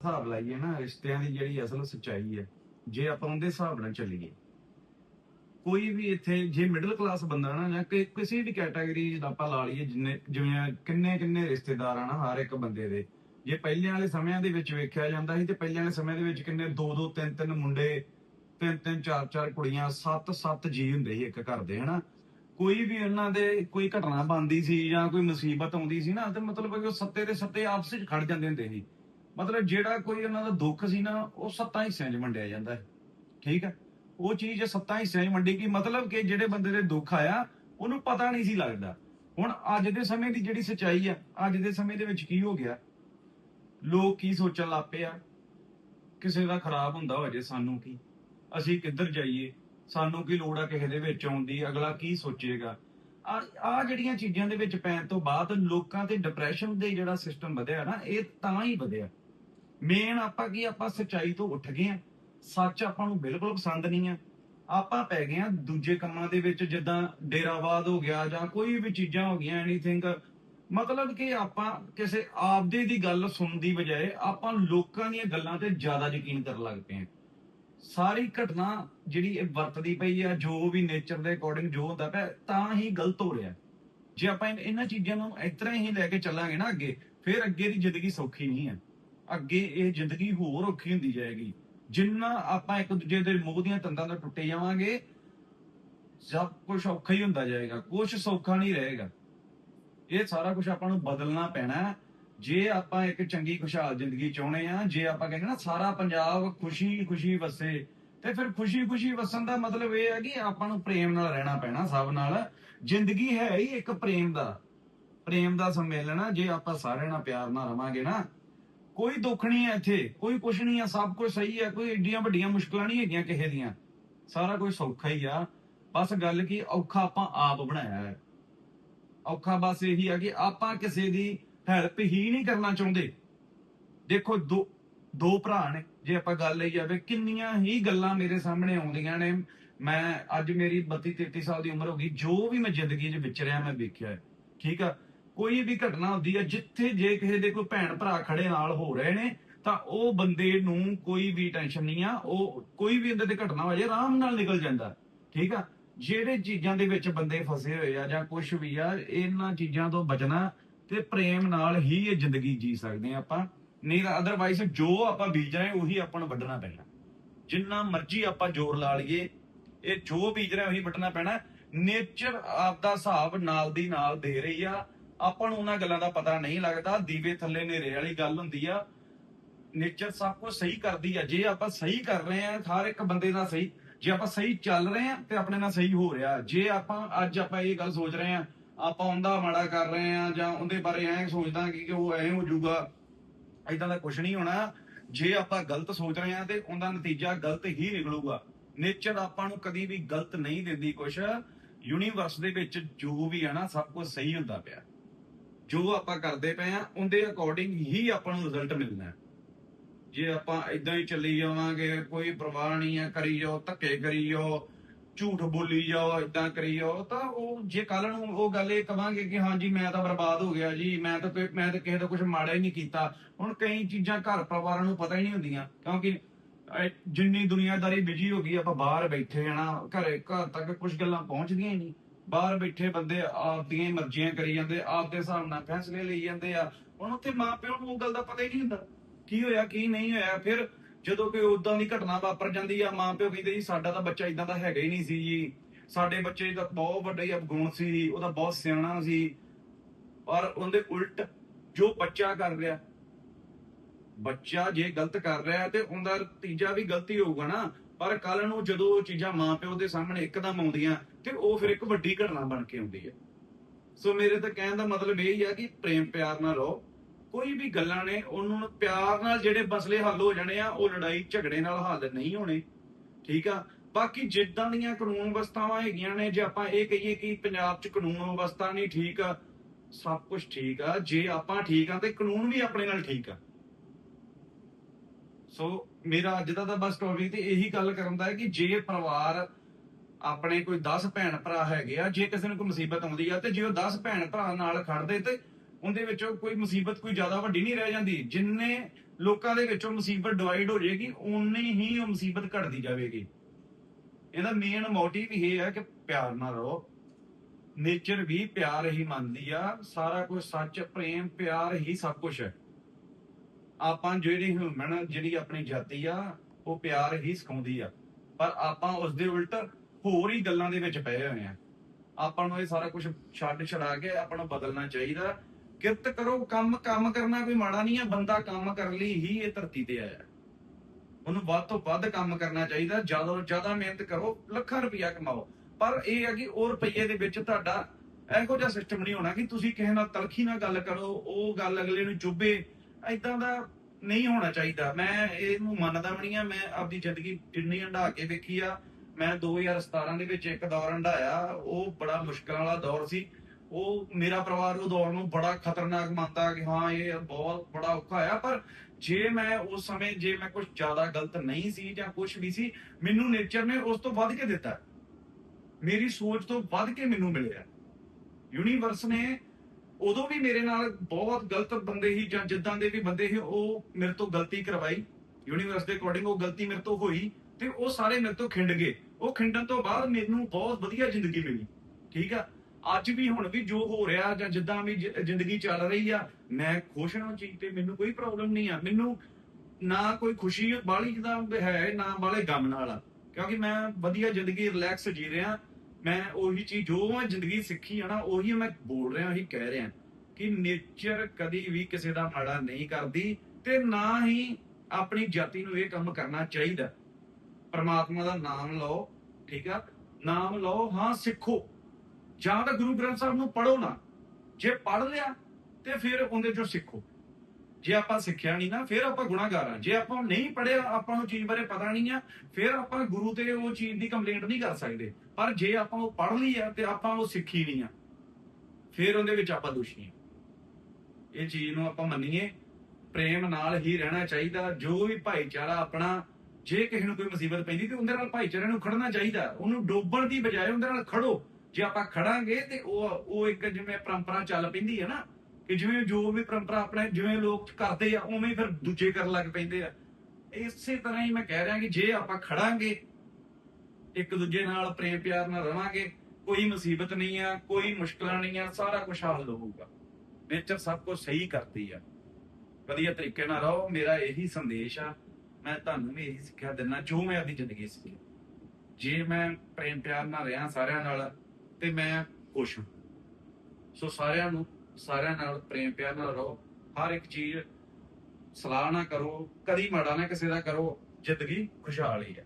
ਹਿਸਾਬ ਲਾਈਏ ਨਾ, ਰਿਸ਼ਤਿਆਂ ਦੀ ਜਿਹੜੀ ਅਸਲ ਸੱਚਾਈ ਹੈ, ਜੇ ਆਪਾਂ ਉਹਦੇ ਹਿਸਾਬ ਨਾਲ ਚੱਲੀਏ, ਕੋਈ ਵੀ ਇੱਥੇ ਜੇ ਮਿਡਲ ਕਲਾਸ ਬੰਦਾ ਨਾ, ਜਾਂ ਕਿ ਕਿਸੇ ਵੀ ਕੈਟਾਗਰੀ ਦਾ ਆਪਾਂ ਲਾ ਲਈਏ, ਜਿੰਨੇ ਜਿਵੇਂ ਕਿੰਨੇ ਕਿੰਨੇ ਰਿਸ਼ਤੇਦਾਰ ਆ ਨਾ, ਹਰ ਇੱਕ ਬੰਦੇ ਦੇ, ਜੇ ਪਹਿਲਿਆਂ ਵਾਲੇ ਸਮਿਆਂ ਦੇ ਵਿੱਚ ਵੇਖਿਆ ਜਾਂਦਾ ਸੀ, ਤੇ ਪਹਿਲਿਆਂ ਵਾਲੇ ਸਮੇਂ ਦੇ ਵਿੱਚ ਕਿੰਨੇ ਦੋ ਦੋ, ਤਿੰਨ ਤਿੰਨ ਮੁੰਡੇ, ਤਿੰਨ ਤਿੰਨ, ਚਾਰ ਚਾਰ ਕੁੜੀਆਂ, ਸੱਤ ਸੱਤ ਜੀ ਹੁੰਦੇ ਸੀ ਇੱਕ ਘਰ ਦੇ, ਹਨਾ? ਕੋਈ ਵੀ ਉਹਨਾਂ ਦੇ ਕੋਈ ਘਟਨਾ ਬਣਦੀ ਸੀ ਜਾਂ ਕੋਈ ਮੁਸੀਬਤ ਆਉਂਦੀ ਸੀ ਨਾ, ਤੇ ਮਤਲਬ ਕਿ ਉਹ ਸੱਤੇ ਦੇ ਸੱਤੇ ਆਪਸ ਵਿੱਚ ਖੜ ਜਾਂਦੇ ਹੁੰਦੇ ਸੀ। ਮਤਲਬ ਜਿਹੜਾ ਕੋਈ ਉਹਨਾਂ ਦਾ ਦੁੱਖ ਸੀ ਨਾ, ਉਹ ਸੱਤਾਂ ਹਿੱਸਿਆਂ 'ਚ ਵੰਡਿਆ ਜਾਂਦਾ ਹੈ। ਠੀਕ ਹੈ? ਉਹ ਚੀਜ਼ ਸੱਤਾਂ ਹਿੱਸਿਆਂ 'ਚ ਵੰਡੀ ਗਈ, ਮਤਲਬ ਕਿ ਜਿਹੜੇ ਬੰਦੇ ਦੇ ਦੁੱਖ ਆਇਆ, ਉਹਨੂੰ ਪਤਾ ਨਹੀਂ ਸੀ ਲੱਗਦਾ। ਹੁਣ ਅੱਜ ਦੇ ਸਮੇਂ ਦੀ ਜਿਹੜੀ ਸਚਾਈ ਆ, ਅੱਜ ਦੇ ਸਮੇਂ ਦੇ ਵਿੱਚ ਕੀ ਹੋ ਗਿਆ? ਲੋਕ ਕੀ ਸੋਚਣ ਲੱਗ ਪਏ ਆ? ਕਿਸੇ ਦਾ ਖਰਾਬ ਹੁੰਦਾ ਹੋ ਜੇ ਸਾਨੂੰ ਕੀ? ਅਸੀਂ ਕਿੱਧਰ ਜਾਈਏ? ਸਾਨੂੰ ਕੀ ਲੋੜ ਆ ਕਿਸੇ ਦੇ ਵਿੱਚ ਆਉਣ ਦੀ? ਅਗਲਾ ਕੀ ਸੋਚੇਗਾ? ਆ ਆ ਜਿਹੜੀਆਂ ਚੀਜ਼ਾਂ ਦੇ ਵਿੱਚ ਪੈਣ ਤੋਂ ਬਾਅਦ ਲੋਕਾਂ ਤੇ ਡਿਪਰੈਸ਼ਨ ਦੇ ਜਿਹੜਾ ਸਿਸਟਮ ਵਧਿਆ ਨਾ, ਇਹ ਤਾਂ ਹੀ ਵਧਿਆ। ਮੇਨ ਆਪਾਂ ਕੀ, ਆਪਾਂ ਸੱਚਾਈ ਤੋਂ ਉੱਠ ਗਏ ਆ ਸੱਚ ਆਪਾਂ ਨੂੰ ਬਿਲਕੁਲ ਪਸੰਦ ਨਹੀਂ ਆ ਆਪਾਂ ਪੈ ਗਏ ਆ ਦੂਜੇ ਕੰਮਾਂ ਦੇ ਵਿੱਚ, ਜਿੱਦਾਂ ਡੇਰਾਵਾਦ ਹੋ ਗਿਆ ਜਾਂ ਕੋਈ ਵੀ ਚੀਜ਼ਾਂ ਹੋ ਗਈਆਂ ਐਨੀਥਿੰਗ ਮਤਲਬ ਕਿ ਆਪਾਂ ਕਿਸੇ ਆਪਦੇ ਦੀ ਗੱਲ ਸੁਣਨ ਦੀ ਬਜਾਏ ਆਪਾਂ ਲੋਕਾਂ ਦੀਆਂ ਗੱਲਾਂ ਤੇ ਜ਼ਿਆਦਾ ਯਕੀਨ ਕਰਨ ਲੱਗ ਪਏ ਆ ਸਾਰੀ ਘਟਨਾ ਜਿਹੜੀ ਇਹ ਵਰਤਦੀ ਪਈ ਆ, ਜੋ ਵੀ ਨੇਚਰ ਦੇ ਅਕੋਰਡਿੰਗ ਜੋ ਹੁੰਦਾ ਪਿਆ, ਤਾਂ ਹੀ ਗਲਤ ਹੋ ਰਿਹਾ। ਜੇ ਆਪਾਂ ਇਹਨਾਂ ਚੀਜ਼ਾਂ ਨੂੰ ਇਸ ਤਰ੍ਹਾਂ ਹੀ ਲੈ ਕੇ ਚੱਲਾਂਗੇ ਨਾ ਅੱਗੇ, ਫਿਰ ਅੱਗੇ ਦੀ ਜ਼ਿੰਦਗੀ ਸੌਖੀ ਨਹੀਂ ਹੈ। ਅੱਗੇ ਇਹ ਜ਼ਿੰਦਗੀ ਹੋਰ ਔਖੀ ਹੁੰਦੀ ਜਾਏਗੀ। ਜਿੰਨਾ ਆਪਾਂ ਇੱਕ ਦੂਜੇ ਦੇ ਮੋਹ ਦੀਆਂ ਤੰਦਾਂ ਤੋਂ ਟੁੱਟੇ ਜਾਵਾਂਗੇ, ਸਭ ਕੁਝ ਔਖਾ ਹੀ ਹੁੰਦਾ ਜਾਏਗਾ ਕੁਝ ਸੌਖਾ ਨਹੀਂ ਰਹੇਗਾ। ਇਹ ਸਾਰਾ ਕੁਝ ਆਪਾਂ ਨੂੰ ਬਦਲਣਾ ਪੈਣਾ ਜੇ ਆਪਾਂ ਇੱਕ ਚੰਗੀ, ਖੁਸ਼ਹਾਲ ਜ਼ਿੰਦਗੀ ਚਾਹੁੰਦੇ ਆ, ਜੇ ਆਪਾਂ ਕਹਿੰਦੇ ਨਾ ਸਾਰਾ ਪੰਜਾਬ ਖੁਸ਼ੀ ਖੁਸ਼ੀ ਵਸੇ, ਤੇ ਫਿਰ ਖੁਸ਼ੀ ਖੁਸ਼ੀ ਵਸਣ ਦਾ ਮਤਲਬ ਇਹ ਹੈ ਕਿ ਆਪਾਂ ਨੂੰ ਪ੍ਰੇਮ ਨਾਲ ਰਹਿਣਾ ਪੈਣਾ ਸਭ ਨਾਲ। ਜ਼ਿੰਦਗੀ ਹੈ ਹੀ ਇੱਕ ਪ੍ਰੇਮ ਦਾ ਪ੍ਰੇਮ ਦਾ ਸੰਮੇਲਨ ਆ। ਜੇ ਆਪਾਂ ਸਾਰਿਆਂ ਨਾਲ ਪਿਆਰ ਨਾਲ ਰਵਾਂਗੇ ਨਾ ਕੋਈ ਦੁੱਖ ਨਹੀਂ ਹੈ ਇੱਥੇ, ਕੋਈ ਕੁਝ ਨਹੀਂ ਹੈ, ਸਭ ਕੁਝ ਸਹੀ ਹੈ, ਕੋਈ ਏਡੀਆਂ ਵੱਡੀਆਂ ਮੁਸ਼ਕਲਾਂ ਨਹੀਂ ਹੈਗੀਆਂ ਕਿਸੇ ਦੀਆਂ। ਸਾਰਾ ਕੁਝ ਸੌਖਾ ਹੀ ਆ। ਬਸ ਗੱਲ ਕੀ, ਔਖਾ ਆਪਾਂ ਆਪ ਬਣਾਇਆ ਹੈ। ਔਖਾ ਬਸ ਇਹੀ ਆ ਕਿ ਆਪਾਂ ਕਿਸੇ ਦੀ ਹੈਲਪ ਹੀ ਨਹੀਂ ਕਰਨਾ ਚਾਹੁੰਦੇ। ਦੇਖੋ, ਦੋ ਦੋ ਭਰਾ ਨੇ, ਜੇ ਆਪਾਂ ਗੱਲ ਲਈ ਜਾਵੇ, ਕਿੰਨੀਆਂ ਹੀ ਗੱਲਾਂ ਮੇਰੇ ਸਾਹਮਣੇ ਆਉਂਦੀਆਂ ਨੇ। ਮੈਂ, ਅੱਜ ਮੇਰੀ 32 33 ਸਾਲ ਦੀ ਉਮਰ ਹੋ ਗਈ, ਜੋ ਵੀ ਮੈਂ ਜ਼ਿੰਦਗੀ 'ਚ ਵਿਚਰਿਆ ਮੈਂ ਵੇਖਿਆ ਠੀਕ ਆ? ਕੋਈ ਵੀ ਘਟਨਾ ਹੁੰਦੀ ਹੈ ਜਿੱਥੇ ਜੇ ਕਿਸੇ ਦੇ ਕੋਈ ਭੈਣ ਭਰਾ ਖੜੇ ਨਾਲ ਹੋ ਰਹੇ ਨੇ, ਤਾਂ ਉਹ ਬੰਦੇ ਨੂੰ ਕੋਈ ਵੀ ਟੈਨਸ਼ਨ ਨਹੀਂ ਆ, ਉਹ ਕੋਈ ਵੀ ਇਹਦੇ ਤੇ ਘਟਨਾ ਹੋ ਜਾਏ ਆਰਾਮ ਨਾਲ ਨਿਕਲ ਜਾਂਦਾ, ਠੀਕ ਆ? ਜਿਹੜੇ ਚੀਜ਼ਾਂ ਦੇ ਵਿੱਚ ਬੰਦੇ ਫਸੇ ਹੋਏ ਆ ਜਾਂ ਕੁਝ ਵੀ ਆ, ਇਹਨਾਂ ਚੀਜ਼ਾਂ ਤੋਂ ਬਚਣਾ ਤੇ ਪ੍ਰੇਮ ਨਾਲ ਹੀ ਇਹ ਜ਼ਿੰਦਗੀ ਜੀ ਸਕਦੇ ਆ ਆਪਾਂ। ਨਹੀਂ ਤਾਂ ਅਦਰਵਾਈਜ਼ ਜੋ ਆਪਾਂ ਬੀਜ ਰਹੇ, ਉਹੀ ਆਪਾਂ ਨੂੰ ਵੱਢਣਾ ਪੈਣਾ। ਜਿੰਨਾ ਮਰਜ਼ੀ ਆਪਾਂ ਜ਼ੋਰ ਲਾ ਲਈਏ, ਇਹ ਜੋ ਬੀਜ ਰਹੇ, ਉਹੀ ਵੱਢਣਾ ਪੈਣਾ। ਨੇਚਰ ਆਪ ਦਾ ਹਿਸਾਬ ਨਾਲ ਦੀ ਨਾਲ ਦੇ ਰਹੀ ਆ। ਆਪਾਂ ਨੂੰ ਉਹਨਾਂ ਗੱਲਾਂ ਦਾ ਪਤਾ ਨਹੀਂ ਲੱਗਦਾ, ਦੀਵੇ ਥੱਲੇ ਨੇਰੇ ਵਾਲੀ ਗੱਲ ਹੁੰਦੀ ਆ। ਨੇਚਰ ਸਭ ਕੁਝ ਸਹੀ ਕਰਦੀ ਆ। ਜੇ ਆਪਾਂ ਸਹੀ ਕਰ ਰਹੇ ਆ, ਹਰ ਇੱਕ ਬੰਦੇ ਦਾ ਸਹੀ, ਜੇ ਆਪਾਂ ਸਹੀ ਚੱਲ ਰਹੇ ਆ, ਤੇ ਆਪਣੇ ਨਾਲ ਸਹੀ ਹੋ ਰਿਹਾ। ਜੇ ਆਪਾਂ, ਅੱਜ ਆਪਾਂ ਇਹ ਗੱਲ ਸੋਚ ਰਹੇ ਆ, ਆਪਾਂ ਉਹਦਾ ਮਾੜਾ ਕਰ ਰਹੇ ਆ, ਜਾਂ ਉਹਦੇ ਬਾਰੇ ਐਂ ਸੋਚਦਾ ਕਿ ਉਹ ਐਂ ਹੋ ਜਾਊਗਾ ਇਦਾਂ ਦਾ ਕੁਝ ਨਹੀਂ ਹੋਣਾ। ਜੇ ਆਪਾਂ ਗਲਤ ਸੋਚ ਰਹੇ ਆ, ਤੇ ਉਹਦਾ ਨਤੀਜਾ ਗਲਤ ਹੀ ਨਿਕਲੂਗਾ। ਨੇਚਰ ਆਪਾਂ ਨੂੰ ਕਦੀ ਵੀ ਗਲਤ ਨਹੀਂ ਦਿੰਦੀ ਕੁਝ ਯੂਨੀਵਰਸ ਦੇ ਵਿੱਚ ਜੋ ਵੀ ਹੈ ਨਾ, ਸਭ ਕੁਝ ਸਹੀ ਹੁੰਦਾ ਪਿਆ। ਜੋ ਆਪਾਂ ਕਰਦੇ ਪਏ ਆ ਉਹਦੇ ਅਕੋਰਡਿੰਗ ਹੀ ਆਪਾਂ ਨੂੰ ਰਿਜ਼ਲਟ ਮਿਲਣਾ ਜੇ ਆਪਾਂ ਇਦਾਂ ਹੀ ਚੱਲੀ ਜਾਵਾਂਗੇ, ਕੋਈ ਪਰਵਾਹ ਨਹੀਂ ਹੈ, ਕਰੀ ਜਾਓ, ਧੱਕੇ ਕਰੀ ਜਾਓ, ਝੂਠ ਬੋਲੀ ਜਾਓ ਇਦਾਂ ਕਰੀ ਜਾਓ, ਤਾਂ ਉਹ ਜੇ ਕੱਲ ਨੂੰ ਉਹ ਗੱਲ ਇਹ ਕਵਾਂਗੇ ਕਿ ਹਾਂਜੀ, ਮੈਂ ਤਾਂ ਬਰਬਾਦ ਹੋ ਗਿਆ ਜੀ, ਮੈਂ ਤਾਂ ਮੈਂ ਤਾਂ ਕਿਸੇ ਦਾ ਕੁਝ ਮਾੜਾ ਹੀ ਨਹੀਂ ਕੀਤਾ। ਹੁਣ ਕਈ ਚੀਜ਼ਾਂ ਘਰ ਪਰਿਵਾਰਾਂ ਨੂੰ ਪਤਾ ਹੀ ਨਹੀਂ ਹੁੰਦੀਆਂ, ਕਿਉਂਕਿ ਜਿੰਨੀ ਦੁਨੀਆਦਾਰੀ ਬਿਜ਼ੀ ਹੋ ਗਈ, ਆਪਾਂ ਬਾਹਰ ਬੈਠੇ ਆ ਨਾ ਘਰੇ ਘਰ ਤੱਕ ਕੁਝ ਗੱਲਾਂ ਪਹੁੰਚਦੀਆਂ ਹੀ ਨਹੀਂ। ਬਾਹਰ ਬੈਠੇ ਬੰਦੇ ਆਪਦੀਆਂ ਹੀ ਮਰਜ਼ੀਆਂ ਕਰੀ ਜਾਂਦੇ, ਆਪ ਦੇ ਹਿਸਾਬ ਨਾਲ ਫੈਸਲੇ ਲਈ ਜਾਂਦੇ ਆ। ਹੁਣ ਉੱਥੇ ਮਾਪਿਓ ਨੂੰ ਉਹ ਗੱਲ ਦਾ ਪਤਾ ਹੀ ਨਹੀਂ ਹੁੰਦਾ, ਕੀ ਹੋਇਆ, ਕੀ ਨਹੀਂ ਹੋਇਆ। ਫਿਰ ਜਦੋਂ ਕੋਈ ਉਦਾਂ ਦੀ ਘਟਨਾ ਵਾਪਰ ਜਾਂਦੀ ਆ, ਮਾਪਿਓ ਕਹਿੰਦੇ ਜੀ, ਸਾਡਾ ਤਾਂ ਬੱਚਾ ਇਦਾਂ ਦਾ ਹੈਗਾ ਹੀ ਨਹੀਂ ਸੀ ਜੀ। ਸਾਡੇ ਬੱਚੇ ਦਾ ਬਹੁਤ ਵੱਡਾ ਹੀ ਅਵਗੁਣ ਸੀ ਉਹਦਾ ਬਹੁਤ ਸਿਆਣਾ ਸੀ। ਪਰ ਉਹਦੇ ਉਲਟ ਜੋ ਬੱਚਾ ਕਰ ਰਿਹਾ, ਬੱਚਾ ਜੇ ਗਲਤ ਕਰ ਰਿਹਾ ਤੇ ਉਹਦਾ ਨਤੀਜਾ ਵੀ ਗਲਤੀ ਹੋਊਗਾ ਨਾ। ਪਰ ਕੱਲ ਨੂੰ ਜਦੋਂ ਉਹ ਚੀਜ਼ਾਂ ਮਾਪਿਓ ਦੇ ਸਾਹਮਣੇ ਇੱਕਦਮ ਆਉਂਦੀਆਂ, ਤੇ ਉਹ ਫਿਰ ਇੱਕ ਵੱਡੀ ਘਟਨਾ ਬਣ ਕੇ ਆਉਂਦੀ ਹੈ। ਸੋ ਮੇਰੇ ਤਾਂ ਕਹਿਣ ਦਾ ਮਤਲਬ ਇਹ ਹੀ ਆ ਕਿ ਪ੍ਰੇਮ ਪਿਆਰ ਨਾਲ ਰਹੋ। ਕੋਈ ਵੀ ਗੱਲਾਂ ਨੇ, ਉਹਨਾਂ ਪਿਆਰ ਨਾਲ ਜਿਹੜੇ ਮਸਲੇ ਹੱਲ ਹੋ ਜਾਣੇ ਆ, ਉਹ ਲੜਾਈ ਝਗੜੇ ਨਾਲ ਹੱਲ ਨਹੀਂ ਹੋਣੇ। ਠੀਕ ਆ? ਬਾਕੀ ਜਿੱਦਾਂ ਦੀਆਂ ਕਾਨੂੰਨ ਵਿਵਸਥਾਵਾਂ ਹੈਗੀਆਂ ਨੇ, ਜੇ ਆਪਾਂ ਇਹ ਕਹੀਏ ਕਿ ਪੰਜਾਬ 'ਚ ਕਾਨੂੰਨ ਵਿਵਸਥਾ ਨਹੀਂ ਠੀਕ ਆ ਸਭ ਕੁਝ ਠੀਕ ਆ। ਜੇ ਆਪਾਂ ਠੀਕ ਆ, ਤੇ ਕਾਨੂੰਨ ਵੀ ਆਪਣੇ ਨਾਲ ਠੀਕ ਆ। ਸੋ ਮੇਰਾ ਅੱਜ ਦਾ ਤਾਂ ਬਸ ਟੌਪਿਕ ਤੇ ਇਹੀ ਗੱਲ ਕਰਨ ਦਾ ਹੈ ਕਿ ਜੇ ਪਰਿਵਾਰ ਆਪਣੇ ਕੋਈ 10 ਭੈਣ ਭਰਾ ਹੈਗੇ ਆ, ਜੇ ਕਿਸੇ ਨੂੰ ਕੋਈ ਮੁਸੀਬਤ ਆਉਂਦੀ ਆ, ਤੇ ਜੇ ਉਹ 10 ਭੈਣ ਭਰਾ ਨਾਲ ਖੜਦੇ ਤੇ ਉਹਦੇ ਵਿੱਚੋਂ ਕੋਈ ਮੁਸੀਬਤ ਕੋਈ ਜ਼ਿਆਦਾ ਵੱਡੀ ਨਹੀਂ ਰਹਿ ਜਾਂਦੀ, ਜਿੰਨੇ ਲੋਕਾਂ ਦੇ ਵਿੱਚੋਂ ਮੁਸੀਬਤ ਡਿਵਾਈਡ ਹੋ ਜਾਏਗੀ, ਓਨੀ ਹੀ ਉਹ ਮੁਸੀਬਤ ਘਟਦੀ ਜਾਵੇਗੀ। ਇਹਦਾ ਮੇਨ ਮੋਟਿਵ ਇਹ ਹੈ ਕਿ ਪਿਆਰ ਨਾਲ ਰਹੋ। ਨੇਚਰ ਵੀ ਪਿਆਰ ਹੀ ਮੰਨਦੀ ਆ, ਸਾਰਾ ਕੁਝ ਸੱਚ, ਪ੍ਰੇਮ, ਪਿਆਰ ਹੀ ਸਭ ਕੁਝ ਹੈ। ਆਪਾਂ ਜਿਹੜੀ ਹਿਊਮਨ ਜਿਹੜੀ ਆਪਣੀ ਜਾਤੀ ਆ, ਉਹ ਪਿਆਰ ਹੀ ਸਿਖਾਉਂਦੀ ਆ। ਪਰ ਆਪਾਂ ਉਸ ਦੇ ਉਲਟ ਹੋਰ ਹੀ ਗੱਲਾਂ ਦੇ ਵਿੱਚ ਪਏ ਹੋਏ ਆ। ਆਪਾਂ ਨੂੰ ਇਹ ਸਾਰਾ ਕੁਝ ਛੱਡ ਛੜਾ ਕੇ ਆਪਾਂ ਨੂੰ ਬਦਲਣਾ ਚਾਹੀਦਾ। ਕਿਰਤ ਕਰੋ, ਕੰਮ ਕੰਮ ਕਰਨਾ ਕੋਈ ਮਾੜਾ ਨਹੀਂ ਆ, ਬੰਦਾ ਕੰਮ ਕਰਨ ਲਈ ਹੀ ਇਹ ਧਰਤੀ ਤੇ ਆਇਆ। ਉਹਨੂੰ ਵੱਧ ਤੋਂ ਵੱਧ ਕੰਮ ਕਰਨਾ ਚਾਹੀਦਾ। ਜ਼ਿਆਦਾ ਤੋਂ ਜ਼ਿਆਦਾ ਮਿਹਨਤ ਕਰੋ, ਲੱਖਾਂ ਰੁਪਇਆ ਕਮਾਓ। ਪਰ ਇਹ ਹੈ ਕਿ ਉਹ ਰੁਪਈਏ ਦੇ ਵਿੱਚ ਤੁਹਾਡਾ ਇਹੋ ਜਿਹਾ ਸਿਸਟਮ ਨਹੀਂ ਹੋਣਾ ਕਿ ਤੁਸੀਂ ਕਿਸੇ ਨਾਲ ਤਲਖੀ ਨਾਲ ਗੱਲ ਕਰੋ, ਉਹ ਗੱਲ ਅਗਲੇ ਨੂੰ ਚੁੱਭੇ ਐਦਾਂ ਦਾ ਨਹੀਂ ਹੋਣਾ ਚਾਹੀਦਾ। ਮੈਂ ਇਹਨੂੰ ਮੰਨਦਾ ਨਹੀਂ ਆ, ਮੈਂ ਆਪਦੀ ਜ਼ਿੰਦਗੀ ਜਿੰਨੀ ਹੰਢਾ ਕੇ ਵੇਖੀ ਆ। ਮੈਂ 2017 ਦੇ ਵਿੱਚ ਇੱਕ ਦੌਰ ਹੰਢਾਇਆ ਉਹ ਬੜਾ ਮੁਸ਼ਕਲਾਂ ਵਾਲਾ ਦੌਰ ਸੀ। ਉਹ ਮੇਰਾ ਪਰਿਵਾਰ ਉਹ ਦੌਰ ਨੂੰ ਬੜਾ ਖਤਰਨਾਕ ਮੰਨਦਾ ਕਿ ਹਾਂ, ਇਹ ਬਹੁਤ ਬੜਾ ਔਖਾ ਆ। ਪਰ ਜੇ ਮੈਂ ਉਸ ਸਮੇਂ, ਜੇ ਮੈਂ ਕੁਝ ਜ਼ਿਆਦਾ ਗਲਤ ਨਹੀਂ ਸੀ ਜਾਂ ਕੁਝ ਵੀ ਸੀ, ਮੈਨੂੰ ਨੇਚਰ ਨੇ ਉਸ ਤੋਂ ਵੱਧ ਕੇ ਦਿੱਤਾ। ਮੇਰੀ ਸੋਚ ਤੋਂ ਵੱਧ ਕੇ ਮੈਨੂੰ ਮਿਲਿਆ। ਯੂਨੀਵਰਸ ਨੇ ਉਦੋਂ ਵੀ ਮੇਰੇ ਨਾਲ ਬਹੁਤ ਗਲਤ ਬੰਦੇ ਹੀ ਜਾਂ ਜਿੱਦਾਂ ਦੇ ਵੀ ਬੰਦੇ ਸੀ, ਉਹ ਮੇਰੇ ਤੋਂ ਗਲਤੀ ਕਰਵਾਈ। ਯੂਨੀਵਰਸ ਦੇ ਅਕੋਰਡਿੰਗ ਉਹ ਗਲਤੀ ਮੇਰੇ ਤੋਂ ਹੋਈ ਤੇ ਉਹ ਸਾਰੇ ਮੇਰੇ ਤੋਂ ਖਿੰਡ ਗਏ। ਉਹ ਖਿੰਡਣ ਤੋਂ ਬਾਅਦ ਮੈਨੂੰ ਬਹੁਤ ਵਧੀਆ ਜ਼ਿੰਦਗੀ ਮਿਲੀ। ਠੀਕ ਆ? ਅੱਜ ਵੀ ਹੁਣ ਵੀ ਜੋ ਹੋ ਰਿਹਾ ਜਾਂ ਜਿੱਦਾਂ ਵੀ ਜ਼ਿੰਦਗੀ ਚੱਲ ਰਹੀ ਆ, ਮੈਂ ਖੁਸ਼ ਹਾਂ ਉਹ ਚੀਜ਼ ਤੇ ਮੈਨੂੰ ਕੋਈ ਪ੍ਰੋਬਲਮ ਨਹੀਂ ਆ। ਮੈਨੂੰ ਨਾ ਕੋਈ ਖੁਸ਼ੀ ਬਾਲੀ ਦਾ ਹੈ, ਨਾ ਬਾਲੇ ਗਮ ਨਾਲ ਆ। ਕਿਉਂਕਿ ਮੈਂ ਵਧੀਆ ਜ਼ਿੰਦਗੀ ਰਿਲੈਕਸ ਜੀ ਰਿਹਾ। ਮੈਂ ਉਹੀ ਚੀਜ਼ ਜੋ ਮੈਂ ਜ਼ਿੰਦਗੀ ਸਿੱਖੀ ਆ ਨਾ, ਉਹੀ ਮੈਂ ਬੋਲ ਰਿਹਾ, ਉਹੀ ਕਹਿ ਰਿਹਾ ਕਿ ਨੇਚਰ ਕਦੀ ਵੀ ਕਿਸੇ ਦਾ ਮਾੜਾ ਨਹੀਂ ਕਰਦੀ ਤੇ ਨਾ ਹੀ ਆਪਣੀ ਜਾਤੀ ਨੂੰ ਇਹ ਕੰਮ ਕਰਨਾ ਚਾਹੀਦਾ। ਪਰਮਾਤਮਾ ਦਾ ਨਾਮ ਲਓ, ਠੀਕ ਆ? ਨਾਮ ਲਓ, ਹਾਂ, ਸਿੱਖੋ। ਜਾਂ ਤਾਂ ਗੁਰੂ ਗ੍ਰੰਥ ਸਾਹਿਬ ਨੂੰ ਪੜੋ ਨਾ। ਜੇ ਪੜ ਲਿਆ, ਤੇ ਫਿਰ ਉਹਦੇ ਚੋਂ ਸਿੱਖੋ। ਜੇ ਆਪਾਂ ਸਿੱਖਿਆ ਨਹੀਂ ਨਾ, ਫਿਰ ਆਪਾਂ ਗੁਨਾਹਗਾਰ ਆ ਜੇ ਆਪਾਂ ਨਹੀਂ ਪੜਿਆ ਆਪਾਂ ਨੂੰ ਚੀਜ਼ ਬਾਰੇ ਪਤਾ ਨਹੀਂ ਆ, ਫਿਰ ਆਪਾਂ ਗੁਰੂ ਤੇ ਉਹ ਚੀਜ਼ ਦੀ ਕੰਪਲੇਂਟ ਨਹੀਂ ਕਰ ਸਕਦੇ। ਪਰ ਜੇ ਆਪਾਂ ਉਹ ਪੜ ਲਈ ਆ ਤੇ ਆਪਾਂ ਉਹ ਸਿੱਖੀ ਨਹੀਂ ਆ, ਫਿਰ ਉਹਦੇ ਵਿੱਚ ਆਪਾਂ ਦੋਸ਼ੀ ਆ। ਇਹ ਚੀਜ਼ ਨੂੰ ਆਪਾਂ ਮੰਨੀਏ, ਪ੍ਰੇਮ ਨਾਲ ਹੀ ਰਹਿਣਾ ਚਾਹੀਦਾ। ਜੋ ਵੀ ਭਾਈਚਾਰਾ ਆਪਣਾ, ਜੇ ਕਿਸੇ ਨੂੰ ਕੋਈ ਮੁਸੀਬਤ ਪੈਂਦੀ ਤੇ ਉਹਦੇ ਨਾਲ ਭਾਈਚਾਰੇ ਨੂੰ ਖੜਨਾ ਚਾਹੀਦਾ। ਉਹਨੂੰ ਡੋਬਣ ਦੀ ਬਜਾਏ ਉਹਦੇ ਨਾਲ ਖੜੋ। ਜੇ ਆਪਾਂ ਖੜਾਂਗੇ ਤੇ ਉਹ ਉਹ ਇੱਕ ਜਿਵੇਂ ਪਰੰਪਰਾ ਚੱਲ ਪੈਂਦੀ ਹੈ ਨਾ ਕਿ ਜਿਵੇਂ ਜੋ ਵੀ ਪਰੰਪਰਾ ਆਪਣੇ ਜਿਵੇਂ ਲੋਕ ਕਰਦੇ ਆ, ਉਵੇਂ ਫਿਰ ਦੂਜੇ ਕਰਨ ਲੱਗ ਪੈਂਦੇ ਆ। ਇਸੇ ਤਰ੍ਹਾਂ ਹੀ ਮੈਂ ਕਹਿ ਰਿਹਾ ਕਿ ਜੇ ਆਪਾਂ ਖੜਾਂਗੇ, ਇੱਕ ਦੂਜੇ ਨਾਲ ਪ੍ਰੇਮ ਪਿਆਰ ਨਾਲ ਰਵਾਂਗੇ, ਕੋਈ ਮੁਸੀਬਤ ਨਹੀਂ ਆ, ਕੋਈ ਮੁਸ਼ਕਲਾਂ ਨਹੀਂ ਆ, ਸਾਰਾ ਕੁਝ ਹੱਲ ਹੋਊਗਾ। ਨੇਚਰ ਸਭ ਕੁਝ ਸਹੀ ਕਰਦੀ ਆ। ਵਧੀਆ ਤਰੀਕੇ ਨਾਲ ਰਹੋ, ਮੇਰਾ ਇਹੀ ਸੰਦੇਸ਼ ਆ। ਮੈਂ ਤੁਹਾਨੂੰ ਵੀ ਇਹੀ ਸਿੱਖਿਆ ਦਿੰਦਾ, ਜੋ ਮੈਂ ਆਪਣੀ ਜ਼ਿੰਦਗੀ ਸਿੱਖੀ ਜੇ ਮੈਂ ਪ੍ਰੇਮ ਪਿਆਰ ਨਾਲ ਰਿਹਾ ਸਾਰਿਆਂ ਨਾਲ, ਤੇ ਮੈਂ ਖੁਸ਼ ਹਾਂ। ਸੋ ਸਾਰਿਆਂ ਨੂੰ ਸਾਰਿਆਂ ਨਾਲ ਪ੍ਰੇਮ ਪਿਆਰ ਨਾਲ ਰਹੋ। ਹਰ ਇੱਕ ਚੀਜ਼ ਸਲਾਹ ਨਾ ਕਰੋ, ਕਦੀ ਮਾੜਾ ਨਾ ਕਿਸੇ ਦਾ ਕਰੋ, ਜ਼ਿੰਦਗੀ ਖੁਸ਼ਹਾਲ ਹੀ ਹੈ।